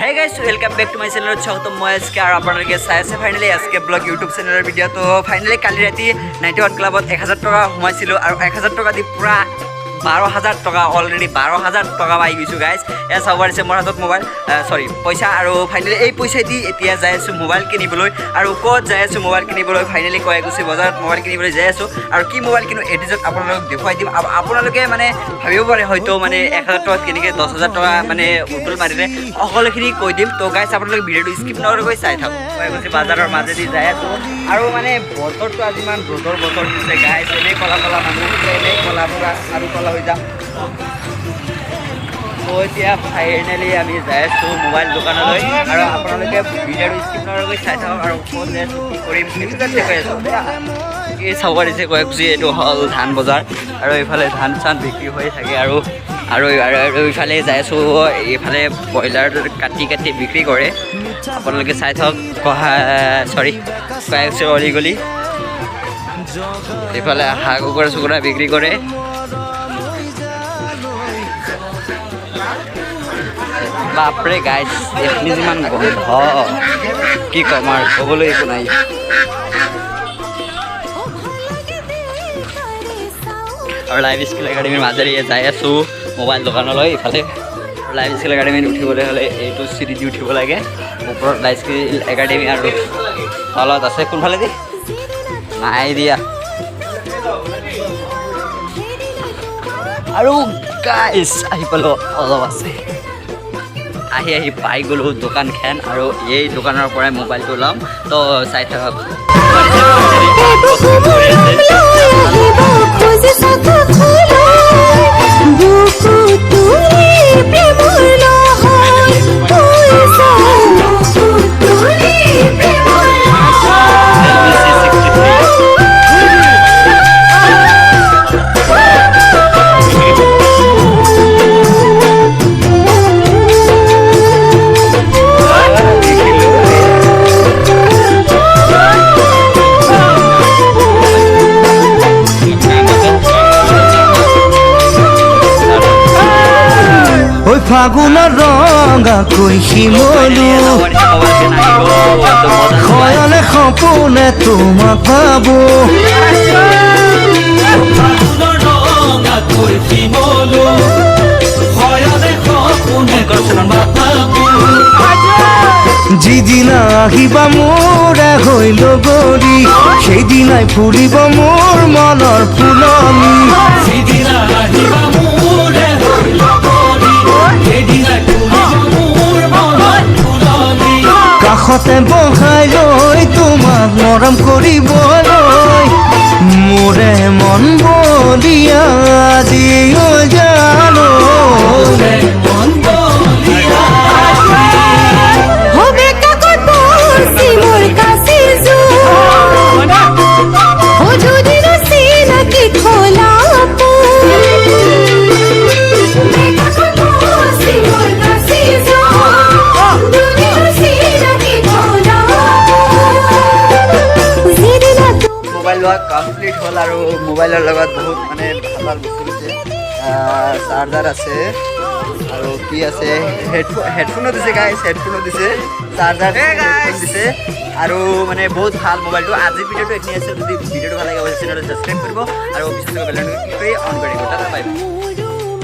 Hey guys welcome back to my channel হচ্ছে মই মহেশকে আৰু আপোনালোকে চাই আছে ফাইনেলি আজকে ব্লগ ইউটিউব চেনেলৰ ভিডিও তো ফাইনেলি কালি ৰাতি নাইণ্টি ওৱান ক্লাবত এক হাজাৰ টকা সোমাইছিলোঁ আৰু এক হাজাৰ টকা দি পূৰা বাৰ হাজাৰ টকা অলৰেডি বাৰ হাজাৰ টকা পাই গৈছোঁ গাইজ এয়া চাব পাৰিছে মোৰ হাতত মোবাইল চৰি পইচা আৰু ফাইনেলি এই পইচা দি এতিয়া যাই আছোঁ মোবাইল কিনিবলৈ। আৰু ক'ত যাই আছোঁ মোবাইল কিনিবলৈ? ফাইনেলি কৈ গৈছোঁ বজাৰত মোবাইল কিনিবলৈ যাই আছোঁ। আৰু কি মোবাইল কিনো এডিজত আপোনালোকক দেখুৱাই দিম। আৰু আপোনালোকে মানে ভাবিব পাৰে হয়তো মানে এক হাজাৰ টকাত কেনেকৈ দহ হাজাৰ টকা মানে উতুল মাৰিলে। সকলোখিনি কৈ দিম। তো গাইছ আপোনালোকে ভিডিঅ'টো স্কিপ নকৰাকৈ চাই থাকক। কৈ গৈছে বাজাৰৰ মাজেদি যাই আছোঁ। আৰু মানে বতৰটো আজি ইমান ৰ'দৰ বতৰ দিছে গাইছ এনেই ক'লা ক'লা মানুহ, এনেই ক'লা পৰা আৰু ক'লা যাম এতিয়া ফাইনেলি আমি যাই আছোঁ মোবাইল দোকানলৈ আৰু আপোনালোকে ভিডিঅ'টো ক'ত কি আছোঁ। এইটো হ'ল ধান বজাৰ আৰু এইফালে ধান চান বিক্ৰী হৈ থাকে আৰু আৰু আৰু ইফালে যাই আছোঁ, এইফালে ব্ৰইলাৰ কাটি কাটি বিক্ৰী কৰে। আপোনালোকে চাই থাকক চৰি অলি গলি। এইফালে হাঁহ কুকুৰা চুকুৰা বিক্ৰী কৰে। বাপৰে গাইছ এইখিনি যিমান গোন্ধ। কি ক'ম আৰু ক'বলৈ একো নাই আৰু লাইভ স্কিল একাডেমীৰ মাজেৰে যাই আছোঁ মোবাইল দোকানলৈ ইফালে। লাইভ স্কিল একাডেমীত উঠিবলৈ হ'লে এইটো চিৰি দি উঠিব লাগে। ওপৰত লাইভ স্কিল একাডেমী আৰু তলত আছে, কোনফালে দি? নাই দিয়া। আৰু গাইছ আহি পালোঁ, অলপ আছে। আহি আহি পাই গ'লোঁ দোকানখন আৰু এই দোকানৰ পৰাই মোবাইলটো ল'ম। তো চাই থাকক। ওই ফাগুনৰ ৰঙা কৈ শিমলু? খয়ালে সপোনে তোমাক ভাবো। যিদিনা আহিবা মোৰে হৈ লগৰী, সেইদিনাই ফুৰিব মোৰ মনৰ ফুলনি। কাষতে বহাই লৈ তোমাক মৰম কৰিবলৈ মোৰে মন বলিয়া মোবাইল লোৱা কমপ্লিট হ'ল আৰু মোবাইলৰ লগত বহুত মানে ভালো ভালো বস্তু দিছে। চাৰ্জাৰ আছে আৰু কি আছে? হেডফোন হেডফোনো দিছে গাইছ হেডফোনো দিছে। চাৰ্জাৰ দিছে। আৰু মানে বহুত ভালো মোবাইলটো। আজি ভিডিঅ'টো এইখিনি আছে যদি ভিডিঅ'টো ভালো লাগে চেনেলটো ছাবস্ক্ৰাইব কৰিব আৰু পিছত বেলেগ অন কৰিব টাটা বাই বাই।